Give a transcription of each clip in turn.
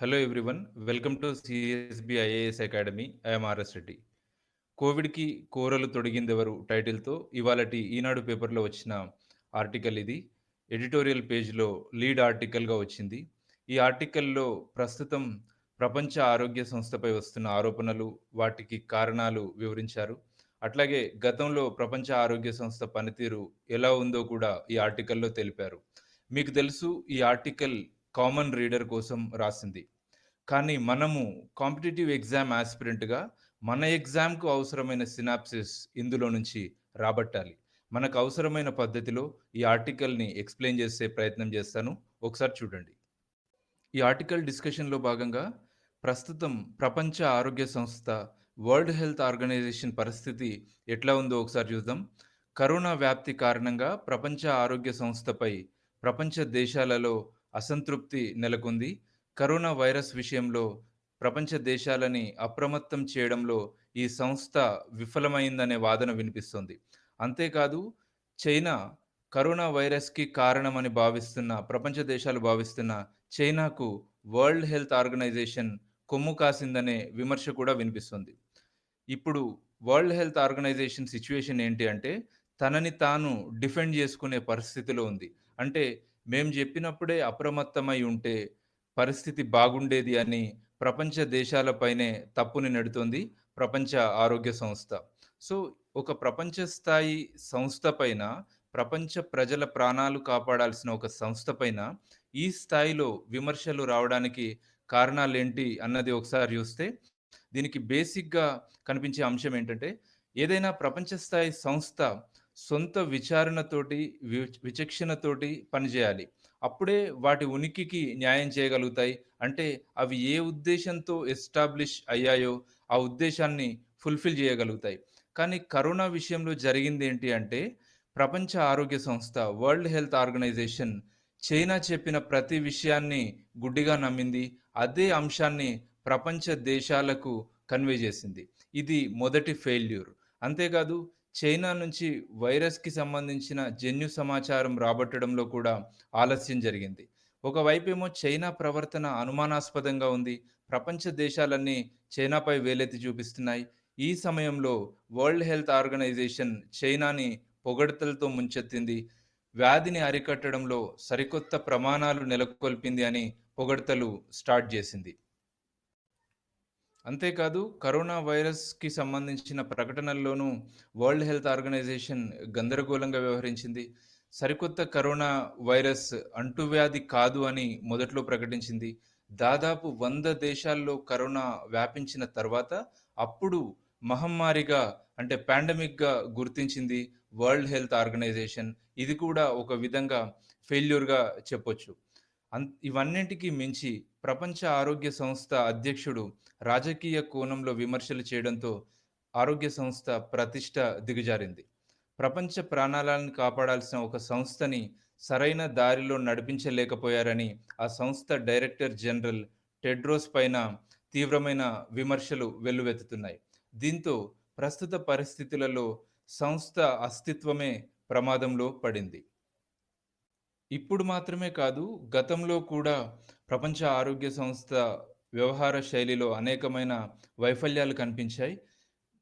Hello everyone welcome to CSB IAS academy I'm RS Reddy కోవిడ్కి కోరలు తొడిగిందెవరు టైటిల్తో ఇవాళటి ఈనాడు పేపర్లో వచ్చిన ఆర్టికల్ ఇది. ఎడిటోరియల్ పేజ్లో లీడ్ ఆర్టికల్గా వచ్చింది. ఈ ఆర్టికల్లో ప్రస్తుతం ప్రపంచ ఆరోగ్య సంస్థపై వస్తున్న ఆరోపణలు వాటికి కారణాలు వివరించారు. అట్లాగే గతంలో ప్రపంచ ఆరోగ్య సంస్థ పనితీరు ఎలా ఉందో కూడా ఈ ఆర్టికల్లో తెలిపారు. మీకు తెలుసు ఈ ఆర్టికల్ కామన్ రీడర్ కోసం రాసింది. కానీ మనము కాంపిటేటివ్ ఎగ్జామ్ ఆస్పిరెంట్గా మన ఎగ్జామ్కు అవసరమైన సినాప్సిస్ ఇందులో నుంచి రాబట్టాలి. మనకు అవసరమైన పద్ధతిలో ఈ ఆర్టికల్ని ఎక్స్ప్లెయిన్ చేసే ప్రయత్నం చేస్తాను. ఒకసారి చూడండి. ఈ ఆర్టికల్ డిస్కషన్లో భాగంగా ప్రస్తుతం ప్రపంచ ఆరోగ్య సంస్థ వరల్డ్ హెల్త్ ఆర్గనైజేషన్ పరిస్థితి ఎట్లా ఉందో ఒకసారి చూద్దాం. కరోనా వ్యాప్తి కారణంగా ప్రపంచ ఆరోగ్య సంస్థపై ప్రపంచ దేశాలలో అసంతృప్తి నెలకొంది. కరోనా వైరస్ విషయంలో ప్రపంచ దేశాలని అప్రమత్తం చేయడంలో ఈ సంస్థ విఫలమైందనే వాదన వినిపిస్తుంది. అంతేకాదు చైనా కరోనా వైరస్కి కారణమని భావిస్తున్న ప్రపంచ దేశాలు భావిస్తున్న చైనాకు వరల్డ్ హెల్త్ ఆర్గనైజేషన్ కొమ్ము కాసిందనే విమర్శ కూడా వినిపిస్తుంది. ఇప్పుడు వరల్డ్ హెల్త్ ఆర్గనైజేషన్ సిచ్యువేషన్ ఏంటి అంటే తనని తాను డిఫెండ్ చేసుకునే పరిస్థితిలో ఉంది. అంటే మేము చెప్పినప్పుడే అప్రమత్తమై ఉంటే పరిస్థితి బాగుండేది అని ప్రపంచ దేశాలపైనే తప్పుని నెడుతోంది ప్రపంచ ఆరోగ్య సంస్థ. సో ఒక ప్రపంచ స్థాయి సంస్థ పైన ప్రపంచ ప్రజల ప్రాణాలు కాపాడాల్సిన ఒక సంస్థ పైన ఈ స్థాయిలో విమర్శలు రావడానికి కారణాలు ఏంటి అన్నది ఒకసారి చూస్తే దీనికి బేసిక్గా కనిపించే అంశం ఏంటంటే ఏదైనా ప్రపంచ స్థాయి సంస్థ సొంత విచారణతోటి విచక్షణతోటి పనిచేయాలి అప్పుడే వాటి ఉనికికి న్యాయం చేయగలుగుతాయి. అంటే అవి ఏ ఉద్దేశంతో ఎస్టాబ్లిష్ అయ్యాయో ఆ ఉద్దేశాన్ని ఫుల్ఫిల్ చేయగలుగుతాయి. కానీ కరోనా విషయంలో జరిగింది ఏంటి అంటే ప్రపంచ ఆరోగ్య సంస్థ వరల్డ్ హెల్త్ ఆర్గనైజేషన్ చైనా చెప్పిన ప్రతి విషయాన్ని గుడ్డిగా నమ్మింది. అదే అంశాన్ని ప్రపంచ దేశాలకు కన్వే చేసింది. ఇది మొదటి ఫెయిల్యూర్. అంతేకాదు చైనా నుంచి వైరస్కి సంబంధించిన జన్యు సమాచారం రాబట్టడంలో కూడా ఆలస్యం జరిగింది. ఒకవైపేమో చైనా ప్రవర్తన అనుమానాస్పదంగా ఉంది. ప్రపంచ దేశాలన్నీ చైనాపై వేలెత్తి చూపిస్తున్నాయి. ఈ సమయంలో వరల్డ్ హెల్త్ ఆర్గనైజేషన్ చైనాని పొగడతలతో ముంచెత్తింది. వ్యాధిని అరికట్టడంలో సరికొత్త ప్రమాణాలు నెలకొల్పింది అని పొగడతలు స్టార్ట్ చేసింది. అంతేకాదు కరోనా వైరస్కి సంబంధించిన ప్రకటనల్లోనూ వరల్డ్ హెల్త్ ఆర్గనైజేషన్ గందరగోళంగా వ్యవహరించింది. సరికొత్త కరోనా వైరస్ అంటువ్యాధి కాదు అని మొదట్లో ప్రకటించింది. దాదాపు వంద దేశాల్లో కరోనా వ్యాపించిన తర్వాత అప్పుడు మహమ్మారిగా అంటే పాండమిక్గా గుర్తించింది వరల్డ్ హెల్త్ ఆర్గనైజేషన్. ఇది కూడా ఒక విధంగా ఫెయిల్యూర్గా చెప్పొచ్చు. ఇవన్నింటికి మించి ప్రపంచ ఆరోగ్య సంస్థ అధ్యక్షుడు రాజకీయ కోణంలో విమర్శలు చేయడంతో ఆరోగ్య సంస్థ ప్రతిష్ట దిగజారింది. ప్రపంచ ప్రాణాలను కాపాడాల్సిన ఒక సంస్థని సరైన దారిలో నడిపించలేకపోయారని ఆ సంస్థ డైరెక్టర్ జనరల్ టెడ్రోస్ పైన తీవ్రమైన విమర్శలు వెల్లువెత్తుతున్నాయి. దీంతో ప్రస్తుత పరిస్థితులలో సంస్థ అస్తిత్వమే ప్రమాదంలో పడింది. ఇప్పుడు మాత్రమే కాదు గతంలో కూడా ప్రపంచ ఆరోగ్య సంస్థ వ్యవహార శైలిలో అనేకమైన వైఫల్యాలు కనిపించాయి.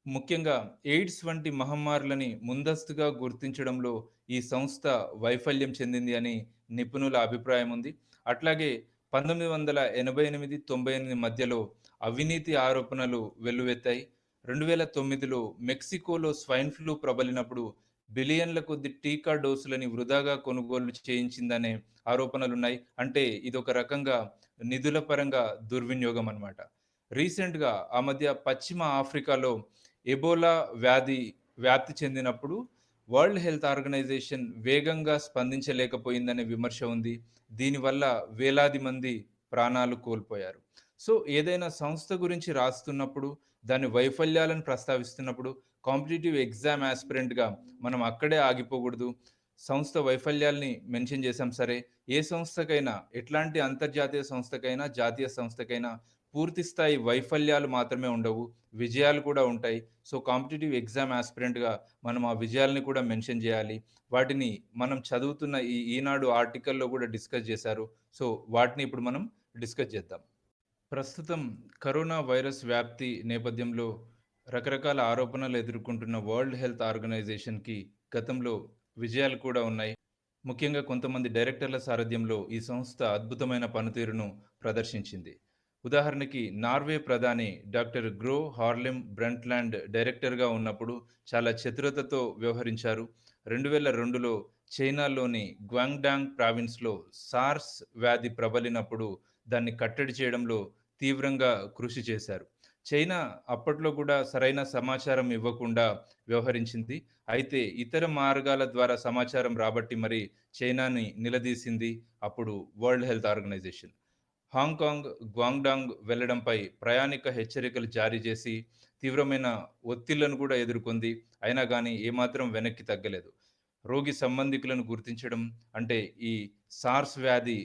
ముఖ్యంగా ఎయిడ్స్ వంటి మహమ్మారులని ముందస్తుగా గుర్తించడంలో ఈ సంస్థ వైఫల్యం చెందింది అని నిపుణుల అభిప్రాయం ఉంది. అట్లాగే పంతొమ్మిది వందల ఎనభై ఎనిమిది తొంభై ఎనిమిది మధ్యలో అవినీతి ఆరోపణలు వెల్లువెత్తాయి. రెండు వేల తొమ్మిదిలో మెక్సికోలో స్వైన్ ఫ్లూ ప్రబలినప్పుడు బిలియన్ల కొద్ది టీకా డోసులని వృధాగా కొనుగోలు చేయించిందనే ఆరోపణలున్నాయి. అంటే ఇది ఒక రకంగా నిధుల పరంగా దుర్వినియోగం అనమాట రీసెంట్గా ఆ మధ్య పశ్చిమ ఆఫ్రికాలో ఎబోలా వ్యాధి వ్యాప్తి చెందినప్పుడు వరల్డ్ హెల్త్ ఆర్గనైజేషన్ వేగంగా స్పందించలేకపోయిందనే విమర్శ ఉంది. దీనివల్ల వేలాది మంది ప్రాణాలు కోల్పోయారు. సో ఏదైనా సంస్థ గురించి రాస్తున్నప్పుడు దాని వైఫల్యాలను ప్రస్తావిస్తున్నప్పుడు కాంపిటేటివ్ ఎగ్జామ్ యాస్పిరెంట్గా మనం అక్కడే ఆగిపోకూడదు. సంస్థ వైఫల్యాల్ని మెన్షన్ చేసాం సరే ఏ సంస్థకైనా ఎట్లాంటి అంతర్జాతీయ సంస్థకైనా జాతీయ సంస్థకైనా పూర్తి స్థాయి వైఫల్యాలు మాత్రమే ఉండవు. విజయాలు కూడా ఉంటాయి. సో కాంపిటేటివ్ ఎగ్జామ్ ఆస్పిరెంట్గా మనం ఆ విజయాల్ని కూడా మెన్షన్ చేయాలి. వాటిని మనం చదువుతున్న ఈ ఈనాడు ఆర్టికల్లో కూడా డిస్కస్ చేశారు. సో వాటిని ఇప్పుడు మనం డిస్కస్ చేద్దాం. ప్రస్తుతం కరోనా వైరస్ వ్యాప్తి నేపథ్యంలో రకరకాల ఆరోపణలు ఎదుర్కొంటున్న వరల్డ్ హెల్త్ ఆర్గనైజేషన్‌కి గతంలో విజయాలు కూడా ఉన్నాయి. ముఖ్యంగా కొంతమంది డైరెక్టర్ల సారథ్యంలో ఈ సంస్థ అద్భుతమైన పనితీరును ప్రదర్శించింది. ఉదాహరణకి నార్వే ప్రధాని డాక్టర్ గ్రో హార్లెమ్ బ్రంట్‌లాండ్ డైరెక్టర్‌గా ఉన్నప్పుడు చాలా చతురతతో వ్యవహరించారు. 2002లో చైనాలోని గ్వాంగ్‌డాంగ్ ప్రావిన్స్‌లో సార్స్ వ్యాధి ప్రబలినప్పుడు దాన్ని కట్టడి చేయడంలో తీవ్రంగా కృషి చేశారు. చైనా అప్పట్లో కూడా సరైన సమాచారం ఇవ్వకుండా వ్యవహరించింది. అయితే ఇతర మార్గాల ద్వారా సమాచారం రాబట్టి మరి చైనాని నిలదీసింది అప్పుడు world health organization. Hong Kong, Guangdong వెళ్ళడంపై ప్రయాణిక హెచ్చరికలు జారీ చేసి తీవ్రమైన ఒత్తిళ్ళను కూడా ఎదుర్కొంది. అయినా కానీ ఏమాత్రం వెనక్కి తగ్గలేదు. రోగి సంబంధికులను గుర్తించడం అంటే ఈ సార్స్ వ్యాధి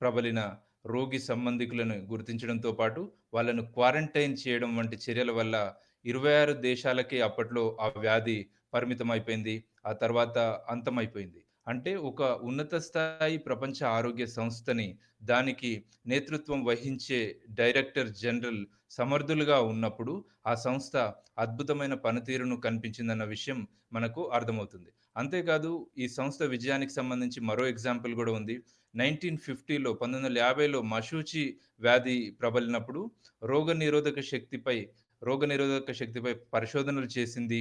ప్రబలిన రోగి సంబంధికులను గుర్తించడంతో పాటు వాళ్ళను క్వారంటైన్ చేయడం వంటి చర్యల వల్ల 26 దేశాలకే అప్పట్లో ఆ వ్యాధి పరిమితమైపోయింది. ఆ తర్వాత అంతమైపోయింది. అంటే ఒక ఉన్నత స్థాయి ప్రపంచ ఆరోగ్య సంస్థని దానికి నేతృత్వం వహించే డైరెక్టర్ జనరల్ సమర్థులుగా ఉన్నప్పుడు ఆ సంస్థ అద్భుతమైన పనితీరును కనిపించిందన్న విషయం మనకు అర్థమవుతుంది. అంతేకాదు ఈ సంస్థ విజయానికి సంబంధించి మరో ఎగ్జాంపుల్ కూడా ఉంది. 1950లో 1950లో మశూచి వ్యాధి ప్రబలినప్పుడు రోగనిరోధక శక్తిపై రోగనిరోధక శక్తిపై పరిశోధనలు చేసింది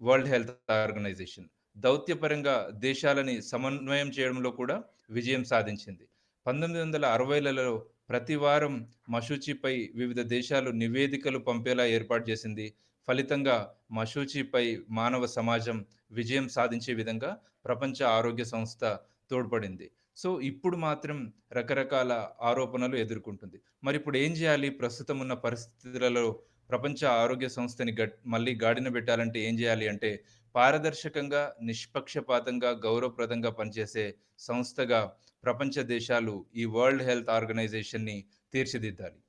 వరల్డ్ హెల్త్ ఆర్గనైజేషన్. దౌత్యపరంగా దేశాలని సమన్వయం చేయడంలో కూడా విజయం సాధించింది. 1960లలో ప్రతి వారం మశూచిపై వివిధ దేశాలు నివేదికలు పంపేలా ఏర్పాటు చేసింది. ఫలితంగా మశూచిపై మానవ సమాజం విజయం సాధించే విధంగా ప్రపంచ ఆరోగ్య సంస్థ తోడ్పడింది. సో, ఇప్పుడు మాత్రం రకరకాల ఆరోపణలు ఎదుర్కొంటుంది. మరి ఇప్పుడు ఏం చేయాలి ప్రస్తుతం ఉన్న పరిస్థితులలో ప్రపంచ ఆరోగ్య సంస్థని గట్ మళ్ళీ గాడిన పెట్టాలంటే ఏం చేయాలి అంటే పారదర్శకంగా, నిష్పక్షపాతంగా, గౌరవప్రదంగా పనిచేసే సంస్థగా ప్రపంచ దేశాలు ఈ వరల్డ్ హెల్త్ ఆర్గనైజేషన్‌ని తీర్చిదిద్దాలి.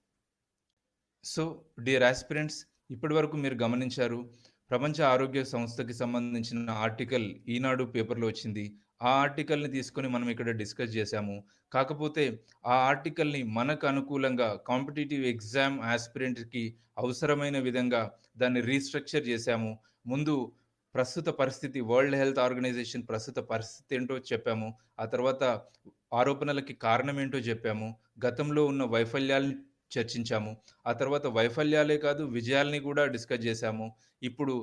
సో, డియర్ యాస్పిరెంట్స్ ఇప్పటివరకు మీరు గమనించారు. ప్రపంచ ఆరోగ్య సంస్థకి సంబంధించిన ఆర్టికల్ ఈనాడు పేపర్‌లో వచ్చింది. ఆ ఆర్టికల్‌ని తీసుకొని మనం ఇక్కడ డిస్కస్ చేశాము కాకపోతే ఆ ఆర్టికల్‌ని మనకు అనుకూలంగా కాంపిటేటివ్ ఎగ్జామ్ ఆస్పిరెంట్కి అవసరమైన విధంగా దాన్ని రీస్ట్రక్చర్ చేశాము ముందు ప్రస్తుత పరిస్థితి వరల్డ్ హెల్త్ ఆర్గనైజేషన్ ప్రస్తుత పరిస్థితి ఏంటో చెప్పాము. ఆ తర్వాత ఆరోపణలకి కారణం ఏంటో చెప్పాము గతంలో ఉన్న వైఫల్యాల్ని చర్చించాము. ఆ తర్వాత వైఫల్యాలే కాదు విజయాల్ని కూడా డిస్కస్ చేశాము ఇప్పుడు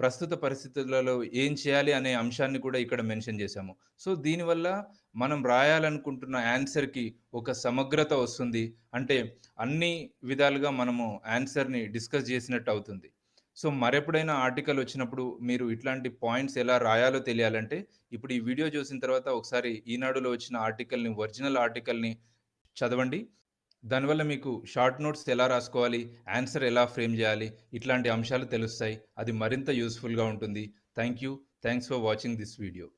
ప్రస్తుత పరిస్థితులలో ఏం చేయాలి అనే అంశాన్ని కూడా ఇక్కడ మెన్షన్ చేశాము సో, దీనివల్ల మనం రాయాలనుకుంటున్న ఆన్సర్‌కి ఒక సమగ్రత వస్తుంది. అంటే అన్ని విధాలుగా మనము ఆన్సర్‌ని డిస్కస్ చేసినట్టు అవుతుంది. సో, మరెప్పుడైనా ఆర్టికల్ వచ్చినప్పుడు మీరు ఇట్లాంటి పాయింట్స్ ఎలా రాయాలో తెలియాలంటే ఇప్పుడు ఈ వీడియో చూసిన తర్వాత ఒకసారి ఈనాడులో వచ్చిన ఆర్టికల్‌ని ఒరిజినల్ ఆర్టికల్‌ని చదవండి. దానివల్ల మీకు షార్ట్ నోట్స్ ఎలా రాసుకోవాలి, ఆన్సర్ ఎలా ఫ్రేమ్ చేయాలి ఇట్లాంటి అంశాలు తెలుస్తాయి. అది మరింత యూస్ఫుల్గా ఉంటుంది. Thank you. Thanks for watching this video.